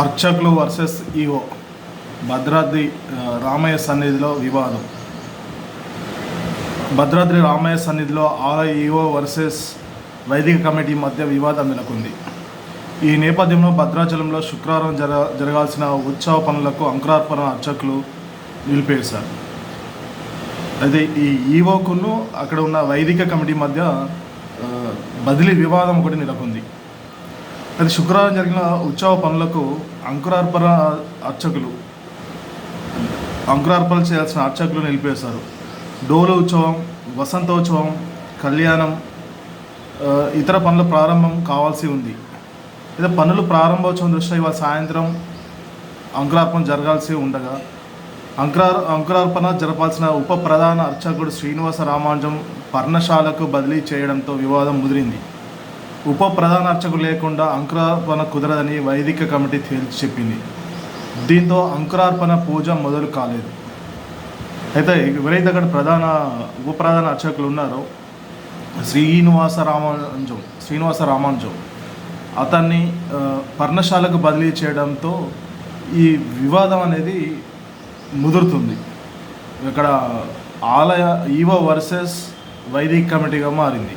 అర్చకులు versus EO Bhadradri Ramayya సన్నిధిలో వివాదం. భద్రాద్రి రామయ్య సన్నిధిలో ఆలయ వర్సెస్ వైదిక కమిటీ మధ్య వివాదం నెలకొంది. ఈ నేపథ్యంలో భద్రాచలంలో శుక్రవారం జర జరగాల్సిన ఉత్సవ పనులకు అంకురార్పణ అర్చకులు నిలిపేశారు. అయితే ఈ ఈఓకును అక్కడ ఉన్న వైదిక కమిటీ మధ్య బదిలీ వివాదం ఒకటి నెలకొంది. అది శుక్రవారం జరిగిన ఉత్సవ పనులకు అంకురార్పణ అర్చకులు అంకురార్పణ చేయాల్సిన అర్చకులు నిలిపేశారు డోలు ఉత్సవం వసంతోత్సవం కళ్యాణం ఇతర పనుల ప్రారంభం కావాల్సి ఉంది. అయితే పనులు ప్రారంభోత్సవం దృష్ట్యా ఇవాళ సాయంత్రం అంకురార్పణ జరగాల్సి ఉండగా అంకురార్ అంకురార్పణ జరపాల్సిన ఉప ప్రధాన అర్చకుడు శ్రీనివాస రామానుజం పర్ణశాలకు బదిలీ చేయడంతో వివాదం ముదిరింది. ఉప ప్రధాన అర్చకులు లేకుండా అంకురార్పణ కుదరదని వైదిక కమిటీ తేల్చి చెప్పింది. దీంతో అంకురార్పణ పూజ మొదలు కాలేదు. అయితే ఎవరైతే అక్కడ ప్రధాన ఉప ప్రధాన అర్చకులు ఉన్నారో శ్రీనివాస రామానుజం శ్రీనివాస రామానుజం అతన్ని పర్ణశాలకు బదిలీ చేయడంతో ఈ వివాదం అనేది ముదురుతుంది. ఇక్కడ ఆలయ ఈవో వర్సెస్ వైదిక కమిటీగా మారింది.